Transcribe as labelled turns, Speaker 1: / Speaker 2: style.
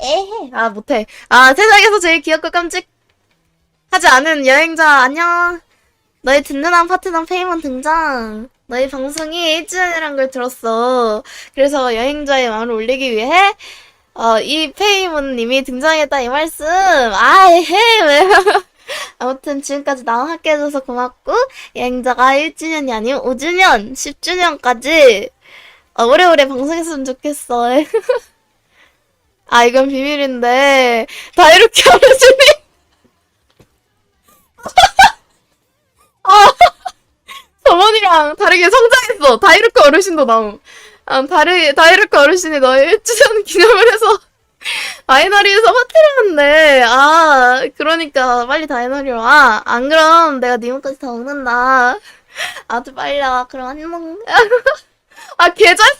Speaker 1: 에헤. 아, 못해. 아, 세상에서 제일 귀엽고 깜찍하지 않은 여행자, 안녕. 너의 든든한 파트너 페이먼 등장. 너의 방송이 1주년이란 걸 들었어. 그래서 여행자의 마음을 올리기 위해, 어, 이 페이몬님이 등장했다, 이 말씀. 아, 에헤, 왜. 아무튼 지금까지 나와 함께 해줘서 고맙고, 여행자가 1주년이 아니면 5주년, 10주년까지, 어, 오래오래 방송했으면 좋겠어. 아, 이건 비밀인데, 다 이렇게 어르신이. 아, 저번이랑 다르게 성장했어. 다 이렇게 어르신도 나옴. 아, 다르게, 다 이렇게 어르신이 너의 1주년 기념을 해서, 다이너리에서 파티를 한대. 아, 그러니까, 빨리 다이너리 와. 안 그럼 내가 네 몸까지 다 먹는다. 아주 빨리 와. 그럼 안녕. 아, 썼다.